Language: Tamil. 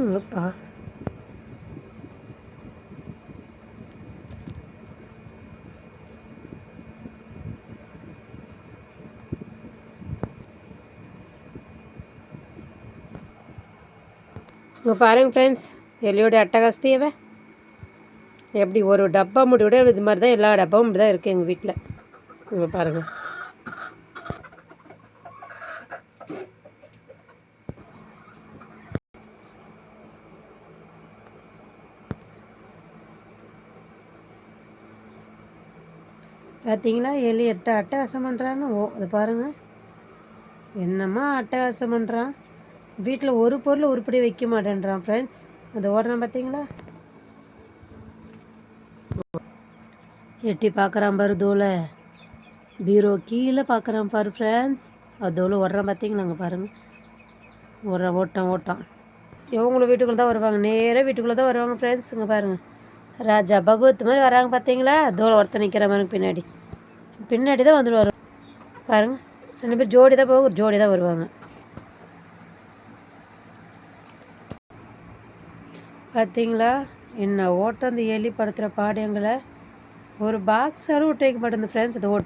இல்லைப்பா இங்கே பாருங்க ஃப்ரெண்ட்ஸ் எலியோட அட்டகாசத்தையவே எப்படி ஒரு டப்பா முடி விட இது மாதிரி தான் எல்லா டப்பாவும் இப்படி தான் இருக்குது எங்கள் வீட்டில் இங்கே பாருங்கள் பார்த்தீங்களா எலி எட்ட அட்டகாசம் பண்ணுறான்னு ஓ அது பாருங்கள் என்னம்மா அட்டகாசம் பண்ணுறான் வீட்டில் ஒரு பொருள் உருப்படி வைக்க மாட்டேன்றான் ஃப்ரெண்ட்ஸ் அது ஓடுறான் பார்த்தீங்களா எட்டி பார்க்குறான் பாரு தோலை. பீரோ கீழே பார்க்குறான் பாரு ஃப்ரெண்ட்ஸ் அது தோலை ஓடுறான் பார்த்தீங்களா அங்கே பாருங்கள் ஓடுறான் ஓட்டான் ஓட்டான். இவங்களும் வீட்டுக்குள்ளே தான் வருவாங்க. நேராக வீட்டுக்குள்ளே தான் வருவாங்க ஃப்ரெண்ட்ஸ் இங்கே பாருங்கள் ராஜா பகவத் மாதிரி வராங்க பார்த்தீங்களா? தோலை ஒருத்தர் நிற்கிற மாதிரி பின்னாடி. பின்னாடி தான் வந்துடுவார் பாருங்க. ரெண்டு பேர் ஜோடி தான் போவாங்க ஜோடி தான் வருவாங்க. பார்த்தீங்களா? என்ன ஓட்டம் அந்த எலி படுத்துகிற பாடியங்களை ஒரு பாக்ஸாலும் விட்டு வைக்க மாட்டேங்குது ஃப்ரெண்ட்ஸ் அது ஓட்டு